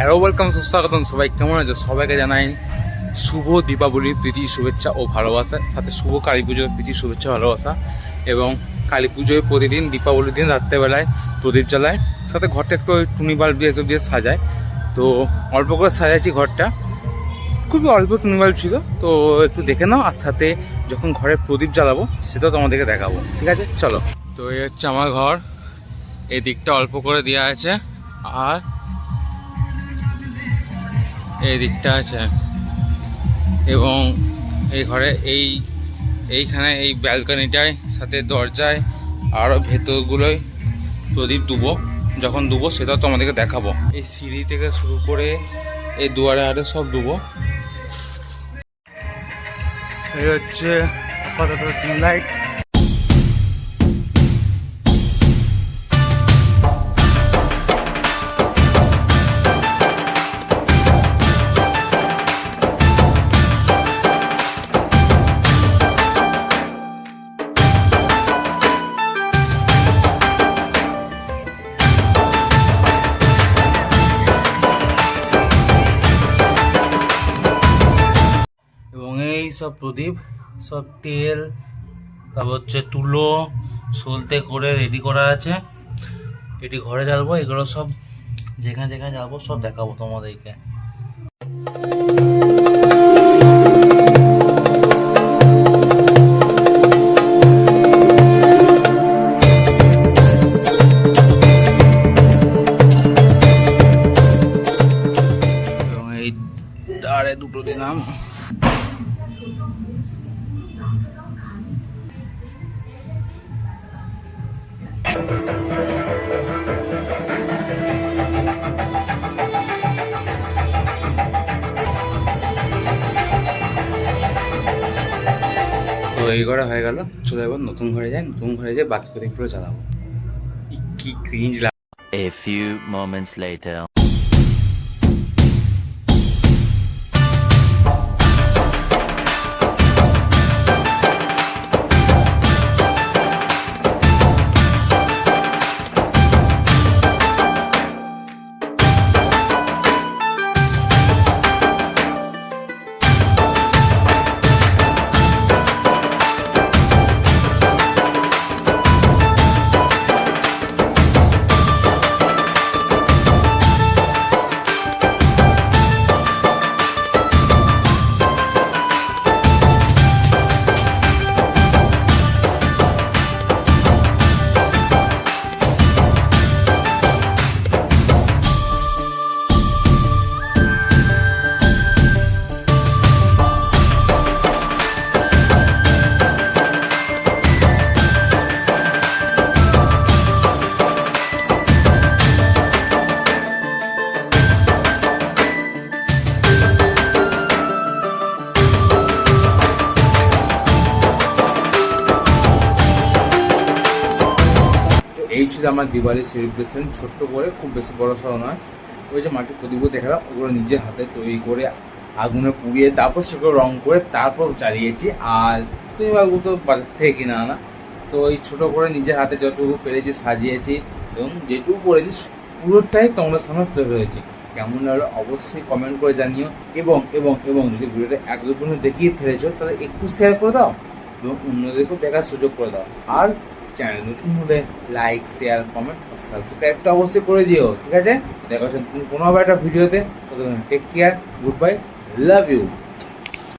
Hello welcome সুস্বাগতম। সবাই কেমন আছো? সবাইকে জানাই শুভ দীপাবলির প্রীতি, শুভেচ্ছা ও ভালোবাসা। সাথে শুভ কালী পুজোর প্রীতি, শুভেচ্ছা ভালোবাসা। এবং কালী পুজোয় প্রতিদিন, দীপাবলির দিন রাত্রেবেলায় প্রদীপ জ্বালায়। সাথে ঘরটা একটু ওই টুনি বাল্ব দিয়ে এসব দিয়ে সাজায়। তো অল্প করে সাজাইছি ঘরটা। খুবই অল্প টুনি বাল্ব ছিল। তো একটু দেখে নাও, আর সাথে যখন ঘরে প্রদীপ জ্বালাবো, সেটাও তোমাদেরকে দেখাবো। ঠিক আছে? চলো। তো এই হচ্ছে আমার ঘর। এই দিকটা অল্প করে দেওয়া আছে। আর এই দিকটা আছে। এবং এই ঘরে এই, এইখানে এই ব্যালকনিটায় সাথে দরজায় আরও ভেতরগুলোয় প্রদীপ দুবো। যখন দুবো সেটাও তো আমাদেরকে দেখাবো। এই সিঁড়ি থেকে শুরু করে এই দুয়ারে আরে সব দুবো। এই হচ্ছে আপাতত লাইট। সব প্রদীপ, সব তেল, তারপর হচ্ছে তুলো, সলতে করে রেডি করা আছে। এটি ঘরে জ্বালবো, এগুলো সব যেখানে যেখানে যাব সব দেখাবো তোমাদেরকে। এই দুটো দিলাম। তো এই ঘরে হয়ে গেল চলে এবার নতুন ঘরে যাই, নতুন ঘরে যাই বাকি প্রদীপগুলো জ্বালাবো কি cringe A few moments later. এই ছিল আমার দিওয়ালি সেলিব্রেশন ছোট্ট করে, খুব বেশি বড় সড়ো নয়। ওই যে মাটির প্রদীপগুলো দেখালাম, ওগুলো নিজের হাতে তৈরি করে আগুনে পুড়িয়ে তারপর সেগুলো রং করে তারপর জ্বালিয়েছি। আর তুমি বাবু তো বাজার থেকে কিনে আনা। তো এই ছোটো করে নিজের হাতে যতটুকু পেরেছি সাজিয়েছি এবং যেটুকু করেছি, পুরোটাই তোমাদের সামনে তুলে ধরেছি। কেমন লাগল অবশ্যই কমেন্ট করে জানিও। এবং এবং এবং যদি ভিডিওটা পর্যন্ত দেখিয়ে ফেলেছো, তাহলে একটু শেয়ার করে দাও এবং অন্যদেরকেও দেখার সুযোগ করে দাও। আর চ্যানেল নতুন হলে লাইক শেয়ার কমেন্ট সাবস্ক্রাইবটা অবশ্যই করে দিও ঠিক আছে? দেখা কোনো একটা ভিডিওতে take care good bye love you